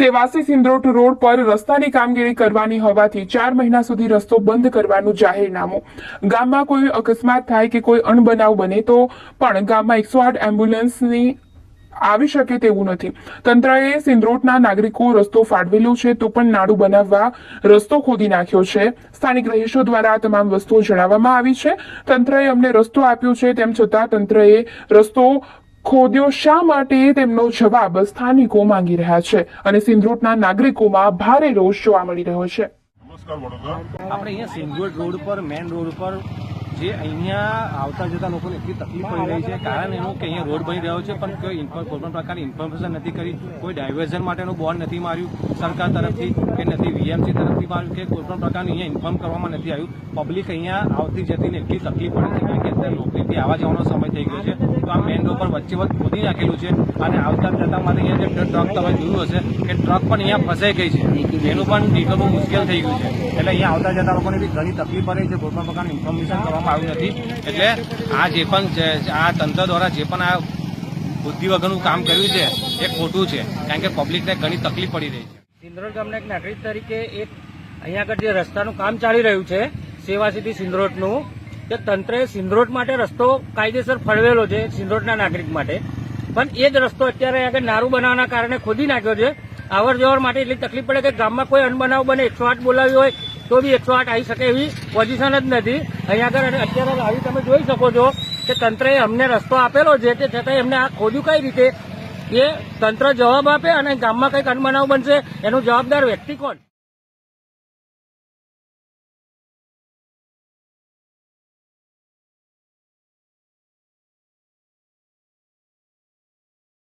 Sevasi સિંદ્રોટ road પર રસ્તાની કામગીરી કરવાની હોવાથી ચાર મહિના સુધી રસ્તો બંધ કરવાનું જાહેરનામું. ગામમાં કોઈ અકસ્માત થાય કે કોઈ અણબનાવ બને તો પણ ગામમાં એકસો આઠ એમ્બ્યુલન્સની આવી શકે તેવું નથી. તંત્રએ સિંદ્રોટના નાગરિકો રસ્તો ફાળવેલો છે તો પણ નાડું બનાવવા રસ્તો ખોદી નાખ્યો છે. સ્થાનિક રહીશો દ્વારા આ તમામ વસ્તુઓ જણાવવામાં આવી છે. તંત્રએ અમને રસ્તો આપ્યો છે તેમ છતાં તંત્રએ રસ્તો ખોદ્યો શા માટે? તેમનો જવાબ સ્થાનિકો માંગી રહ્યા છે અને સિંધરોટના નાગરિકોમાં ભારે રોષ જોવા મળી રહ્યો છે. આપણે અહીંયા સિંગોડ રોડ પર મેન રોડ પર જે અહીંયા આવતા જતા લોકોને એટલી તકલીફ પડી રહી છે. કારણ એનું કે અહીંયા રોડ બની રહ્યો છે, પણ કોઈ કોઈ પણ પ્રકારની ઇન્ફોર્મેશન નથી કરી. કોઈ ડાયવર્ઝન માટેનું બોર્ડ નથી માર્યું સરકાર તરફથી કે નથી વીએમસી તરફથી માર્યું કે કોઈ પણ પ્રકારનું અહીંયા ઇન્ફોર્મ કરવામાં નથી આવ્યું. પબ્લિક અહીંયા આવતી જતીને એટલી તકલીફ પડે છે, કારણ કે અત્યારે નોકરીથી આવવા જવાનો સમય થઈ ગયો છે. તો આ મેન રોડ પર વચ્ચે વચ્ચે ખોદી નાખેલું છે અને આવતા જતા માટે અહીંયા જે ટ્રક તમે જોયું હશે કે ટ્રક પણ અહીંયા ફસાઈ ગઈ છે. એનું પણ નીકળવું મુશ્કેલ થઈ ગયું છે. એટલે અહીંયા આવતા જતા લોકોને બી ઘણી તકલીફ પડે છે, કોઈ પણ પ્રકારનું ઇન્ફોર્મેશન કરવામાં આવ્યું નથી. એટલે આ જે પણ આ તંત્ર દ્વારા જે પણ આ બુદ્ધિ વગરનું કામ કર્યું છે, એ ખોટું છે. કારણ કે પબ્લિકને ઘણી તકલીફ પડી રહી છે. સિંદરોડ ગામના એક નાગરિક તરીકે એક અહીંયા આગળ જે રસ્તાનું કામ ચાલી રહ્યું છે સેવા સિટી સિંદરોડનું તે તંત્રએ સિંદરોડ માટે રસ્તો કાયદેસર ફળવેલો છે સિંદરોડના નાગરિક માટે. પણ એ જ રસ્તો અત્યારે આગળ નારું બનાવવાના કારણે ખોદી નાખ્યો છે. આવર જવર માટે એટલી તકલીફ પડે કે ગામમાં કોઈ અનબનાવ બને. એકસો આઠ બોલાવી હોય તો બી એકસો આઠ આવી શકે એવી પોઝિશન જ નથી. અહીંયા આગળ અત્યારે આવી તમે જોઈ શકો છો કે તંત્રએ અમને રસ્તો આપેલો છે તે છતાંય એમને આ ખોદ્યું કઈ રીતે? એ તંત્ર જવાબ આપે અને ગામમાં કંઈક અનબનાવ બનશે. એનો જવાબદાર વ્યક્તિ કોણ?